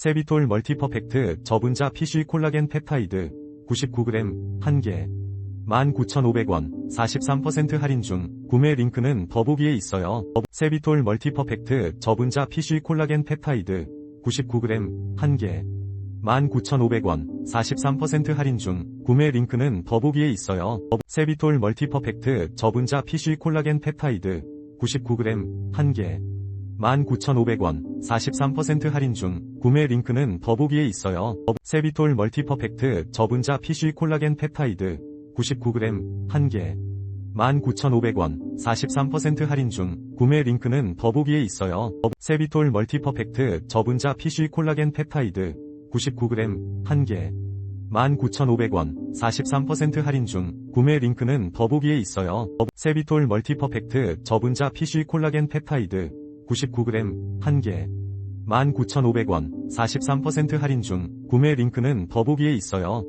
세비톨 멀티퍼펙트 저분자 PC 콜라겐 펩타이드 99g 1개. 19,500원 43% 할인 중. 구매 링크는 더보기에 있어요. 세비톨 멀티퍼펙트 저분자 PC 콜라겐 펩타이드 99g 1개. 19,500원 43% 할인 중. 구매 링크는 더보기에 있어요. 세비톨 멀티퍼펙트 저분자 PC 콜라겐 펩타이드 99g 1개 19,500원 43% 할인 중 구매 링크는 더보기에 있어요. 세비톨 멀티퍼펙트 저분자 PC 콜라겐 펩타이드 99g 1개 19,500원 43% 할인 중 구매 링크는 더보기에 있어요. 세비톨 멀티퍼펙트 저분자 PC 콜라겐 펩타이드 99g 1개 19,500원 43% 할인 중 구매 링크는 더보기에 있어요. 세비톨 멀티퍼펙트 저분자 PC 콜라겐 펩타이드 99g 1개 19,500원 43% 할인 중 구매 링크는 더보기에 있어요.